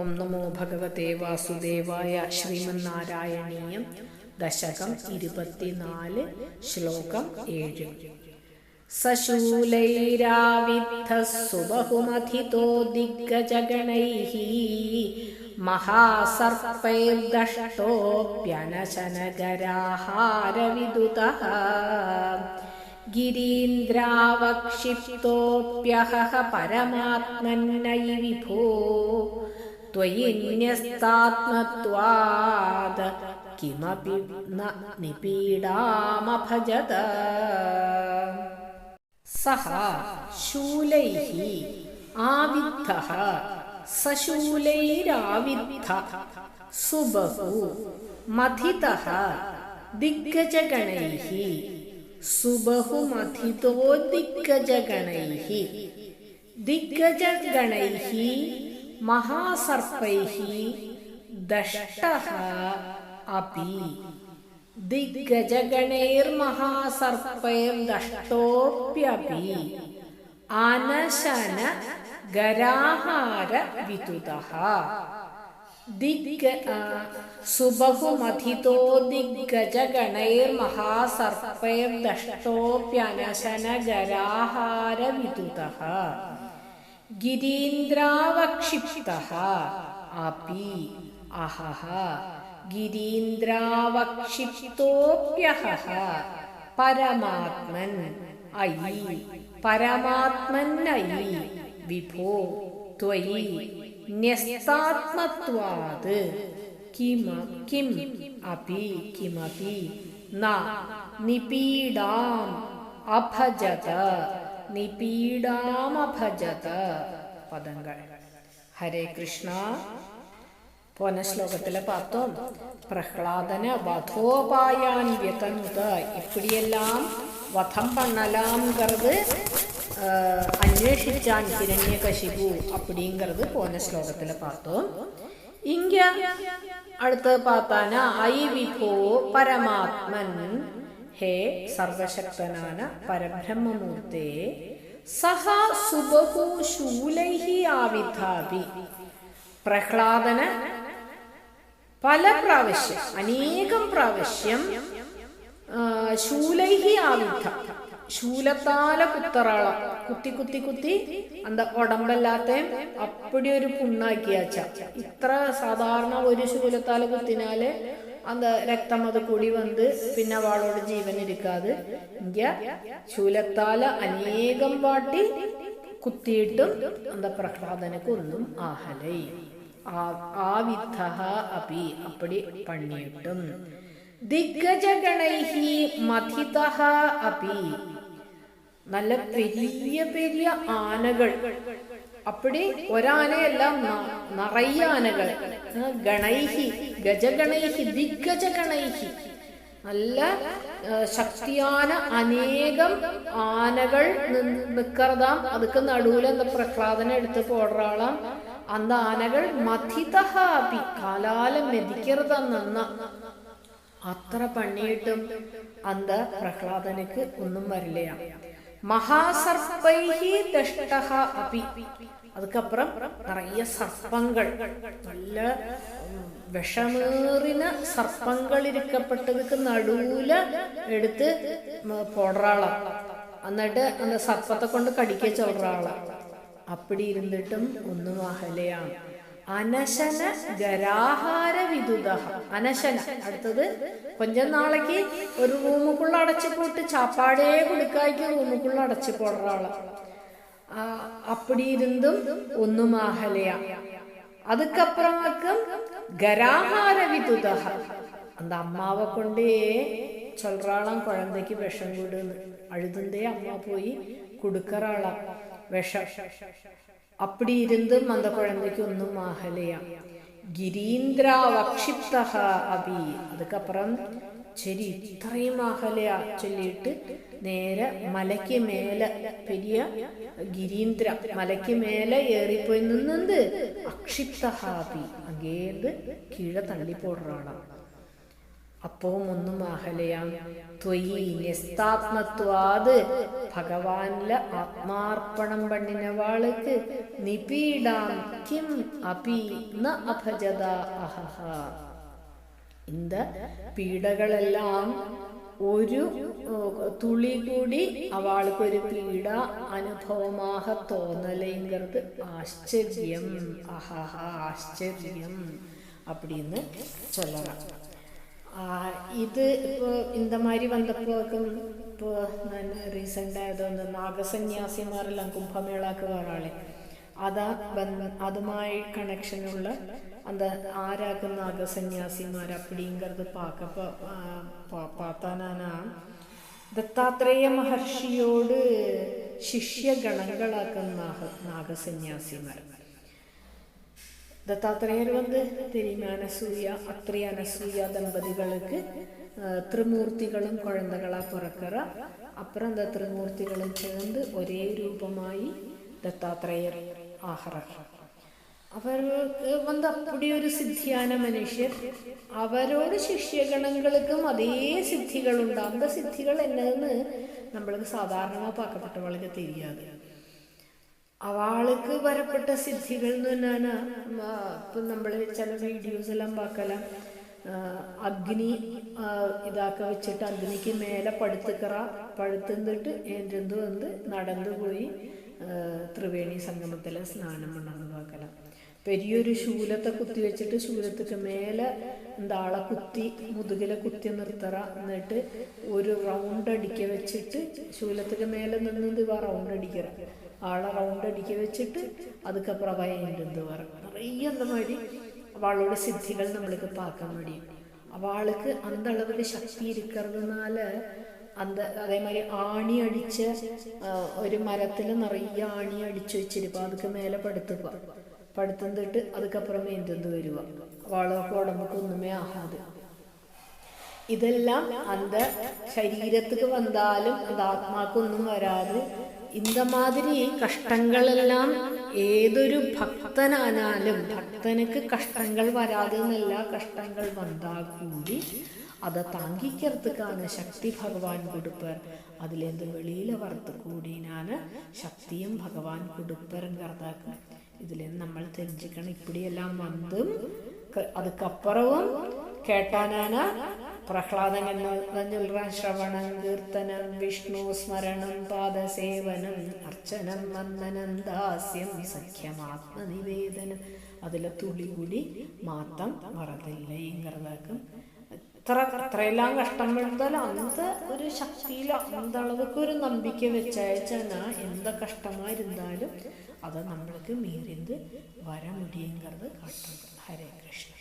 ഓം നമോ ഭഗവതേ വാസുദേവായ ശ്രീമന്നാരായണീയം ദശകം ഇരുപത്തിനാല് ശ്ലോകം ഏഴ്. സശൂലൈരാവിദ്ധ സുബഹുമധിതോ ദിഗ്ഗജഗണൈः महासर्पैर्दष्टोऽप्यनशनगराहारविदुतः गिरीन्द्रावक्षिप्तोऽप्यहः परमात्मन्नै विभो त्वयि न्यस्तात्मत्वाद् किमपि न निपीडामभजत सः शूलैः आविद्धः सशूलैराविद्ध सुबहु मथितः दिग्गजगणैः सुबहुमथितो दिग्गजगणैः दिग्गजगणैः മഹാസർപ്പൈഹി ദഷ്ട അപി. ദിഗ്ഗജഗണൈർമഹാസർപ്പൈർദഷ്ടോപ്യപി അനശന ഗരാഹാര വിതുതഃ. ദിഗ് സുബഹുമധിതോ ദിഗ്ഗജഗണൈർമഹാസർപ്പൈർദഷ്ടോപ്യനശന ഗരാഹാര വിതുതഃ. गिरीन्द्रावक्षिप्तः अपि अहः गिरीन्द्रावक्षिप्तोऽप्यहः परमात्मन् अयि परमात्मन्नयि विभो त्वयि न्यस्तात्मत्वात् किम किम् अपि किमपि न निपीडाम् अभजत നിപീഡാമഭജത പദങ്ങൾ ഹരേ കൃഷ്ണ പോന ശ്ലോകത്തില് பார்த்தோம் பிரஹ்லாதன வதோபாயான் வியதனுத இப்படியெல்லாம் வதம் பண்ணலாம்ங்கிறது அன்வேஷிச்சான் ஹிரண்யகசிபு அப்படிங்கிறது போன ஸ்லோகத்தில் பார்த்தோம் இங்க அடுத்து பார்த்தானா ஐ விபோ பரமாத்மன் ഹേ സർവശക്തനാന പരബ്രഹ്മമൂർത്തേ സഹ സുബഹുശൂലൈഹി ആവിധാപി പ്രഹ്ലാദന പല പ്രാവശ്യം അനേകം പ്രാവശ്യം ശൂലൈഹി ആവിധ ശൂലത്താല കുത്തറാള കുത്തി കുത്തി കുത്തി എന്താ ഉടമ്പല്ലാത്ത അപ്പടി ഒരു പുണ്ണാക്കിയാച്ച. ഇത്ര സാധാരണ ഒരു ശൂലത്താല കുത്തിനാല് அந்த ரத்தம் அது கூடி வந்து பின்ன அவளோட ஜீவன் இருக்காது இங்க ശൂലത്താല അനേകം വാട്ടി കുത്തിയിട്ടും അന്ത പ്രഹ്ലാദനക്ക് ഒന്നും ആഹലൈ ആവിദ്ധ അപി അപ്പടി പണിയിട്ടും ദിഗ്ഗജഗണൈഹി മഥിത അപി നല്ല പെരിയ പെരിയ ആനകൾ അപ്പടി ഒരാനയല്ല നിറയ ഗണൈഹി ഗജഗണൈഹി ദിഗ്ഗജഗണൈഹി. നല്ല ശക്തിയാന അനേകം ആനകൾ നിക്കറതാം. അതുക്ക് നടുവിൽ എന്താ പ്രഹ്ലാദന എടുത്ത് പോടറാളാം. അന്ത ആനകൾ മഥിതഹാപി കാലാലം മെതിക്കരുതാം നന്ന. അത്ര പണിയിട്ടും അന്ത പ്രഹ്ലാദനക്ക് ഒന്നും വരില്ല. മഹാസർപ്പൈഹി ദഷ്ടഹ അപി അതുക്കപ്പുറം നിറയെ സർപ്പങ്ങൾ നല്ല വിഷമേറിന സർപ്പങ്ങൾ ഇരിക്കപ്പെട്ടതുക്ക് നടുവില് എടുത്ത് പോടുറാള എന്നിട്ട് அந்த സർപ്പത്തെ കൊണ്ട് കടിക്ക ചൊല്റാള അപ്പടി ഇരുന്നിട്ടും ഒന്നും അഹലയാണ് അനശന ഗരാഹാര വിദുത അനശന അടുത്തത് കൊഞ്ചം നാളേക്ക് ഒരു റൂമുക്കുള്ള അടച്ചു പോട്ട് ചാപ്പാടേ കുടിക്കായ്ക്ക് റൂമുക്കുള്ള അടച്ചു പോടുറാള അപ്പടി ഇരുന്നും ഒന്നും ആഹലയാ அதுக்கப்புறமாக்கும் கராகார விதுத அந்த அம்மாவை கொண்டே சொல்றாளாம் குழந்தைக்கு விஷம் கொடுன்னு அழுதுந்தே அம்மா போய் கொடுக்கறாளாம் விஷம் அப்படி இருந்தும் அந்த குழந்தைக்கு ஒன்றும் ஆகலையா ഗിരീന്ദ്ര വക്ഷിപ്ത അബി അതുക്കപ്പുറം ശരി ഇത്രയും അകലെയാ ചൊല്ലിയിട്ട് നേരെ മലയ്ക്ക് മേലെ പെരിയ ഗിരീന്ദ്ര മലയ്ക്ക് മേലെ ഏറിപ്പോയി നിന്നത് അക്ഷിപ്ത ഹാബി അങ്ങേത് കീഴെ തള്ളിപ്പോടുറാളാം അപ്പവും ഒന്നും അഹലയാം ത്വയി നിസ്താത്മത്വാത് ഭഗവാനിലെ ആത്മാർപ്പണം പണ്ണിനവാൾക്ക് നിപീഡാം. കിം അപി ന അഭജത അഹഹ. இந்த പീഡകളെല്ലാം ഒരു തുളി കൂടി അവൾക്കൊരു പീഡ അനുഭവമാക തോന്നലേങ്കത് ആശ്ചര്യം. അഹഹ ആശ്ചര്യം. அப்படின்னு சொல்லலாம் ആ இப்போ ഇപ്പോ மாதிரி வந்தப்போக்கும் ഇപ്പോ റീസെന്റ് റീസെന്റായത് നാഗസന്യാസിമാരെല്ലാം കുംഭമേളക്ക് വരാളെ. അതാ അതുമായി കണക്ഷനുള്ള அந்த ആരാക്കും നാഗസന്യാസിമാർ അപ്പിടിങ്കത് പാക്ക ദത്താത്രേയ മഹർഷിയോട് ശിഷ്യഗണങ്ങളാക്കുന്ന നാഗസന്യാസിമാർ ദത്താത്രേയർ வந்து தெரியுமா அனசூயா அத்ரி அனசூயா தம்பதிகளுக்கு அஹ், திருமூர்த்திகளும் குழந்தைகளா பிறக்கிற அப்புறம் அந்த திருமூர்த்திகளும் சேர்ந்து ஒரே ரூபமாயி தத்தாத்திரேயர் ஆகிறார் அவருக்கு வந்து அப்படி ஒரு சித்தியான மனுஷர் அவரோட சிஷ்யகணங்களுக்கும் அதே சித்திகள் உண்டு அந்த சித்திகள் என்னன்னு நம்மளுக்கு சாதாரணமாக பார்க்கப்பட்டவளுக்கு தெரியாது അവൾക്ക് വരപ്പെട്ട സിദ്ധികൾ എന്ന് പറഞ്ഞാൽ ഇപ്പൊ നമ്മൾ ചില വീഡിയോസ് എല്ലാം പാക്കലാം. അഗ്നി ഇതാക്കി വെച്ചിട്ട് അഗ്നിക്ക് മേലെ പടുത്തുക്കറ പഴുത്തുന്നിട്ട് എന്തെന്തു വന്ന് നടന്നു പോയി. ത്രിവേണി സംഗമത്തിലെ സ്നാനം ഉണ്ടെന്ന് പാക്കലാം. വലിയൊരു ശൂലത്തെ കുത്തി വെച്ചിട്ട് ശൂലത്തിക്ക് മേലെ എന്താളെ കുത്തി മുതുകിലെ കുത്തി നിർത്തറ. എന്നിട്ട് ഒരു റൗണ്ട് അടിക്ക വെച്ചിട്ട് ശൂലത്തിക്ക് മേലെ നിന്ന് ഇത് റൗണ്ട് അടിക്കറ. ആളെ അടിക്ക വെച്ചിട്ട് അതുക്കപ്പുറം വയന്റെന്ന് പറഞ്ഞു നിറയെ എന്താ മാതിരി അവളോട് സിദ്ധികൾ നമ്മൾക്ക് പാക്കാൻ മടിയും അവൾക്ക് അന്തളവിൽ ശക്തി ഇരിക്കുന്നതിനാൽ അന്ത അതേമാതിരി ആണി അടിച്ച് ഒരു മരത്തിൽ നിറയെ ആണി അടിച്ചു വെച്ചിരിക്കുക അതൊക്കെ മേലെ പടുത്തുക. പടുത്തം തൊട്ട് അതുക്കപ്പുറം എന്തെന്ത് വരിക. അവളൊക്കെ ഉടമ്പക്ക് ഒന്നുമേ ആഹാതെ ഇതെല്ലാം അന്ത ശരീരത്തിൽ വന്നാലും അത് ആത്മാക്കൊന്നും വരാതെ இந்த കഷ്ടങ്ങളെല്ലാം ഏതൊരു ഭക്തനാനാലും ഭക്തനക്ക് കഷ്ടങ്ങൾ വരാതെ എന്നല്ല കഷ്ടങ്ങൾ വന്നാൽ കൂടി അത് താങ്കിക്കർത്തുക്കാണ് ശക്തി ഭഗവാൻ കൊടുപ്പർ. അതിലെന്ത് വെളിയിൽ വറുത്ത് കൂടിനാണ് ശക്തിയും ഭഗവാൻ കൊടുപ്പരൻ കർത്താക്ക ഇതിൽ നമ്മൾ തെരിഞ്ഞിക്കണം ഇപ്പടിയെല്ലാം വന്നും അതുക്കപ്പുറവും കേട്ടാനാണ് പ്രഹ്ലാദങ്ങൾ ശ്രവണം കീർത്തനം വിഷ്ണു സ്മരണം പാദസേവനം അർച്ചനം വന്ദനം ദാസ്യം സഖ്യമാത്മനിവേദനം. അതിലെ തുളി കൂടി മാത്രം മറന്നില്ല ഇത്ര എത്ര എത്രയെല്ലാം കഷ്ടപ്പെടുത്താലും അന്ത ഒരു ശക്തിയിൽ അന്തളവൊക്കെ ഒരു നമ്പിക്ക വെച്ചയച്ചാൽ എന്ത കഷ്ടമായിരുന്നാലും അത് നമ്മൾക്ക് മീറിന്ത് വര മുടിയുങ്കത് കാട്ടുന്നത് ഹരേ കൃഷ്ണ.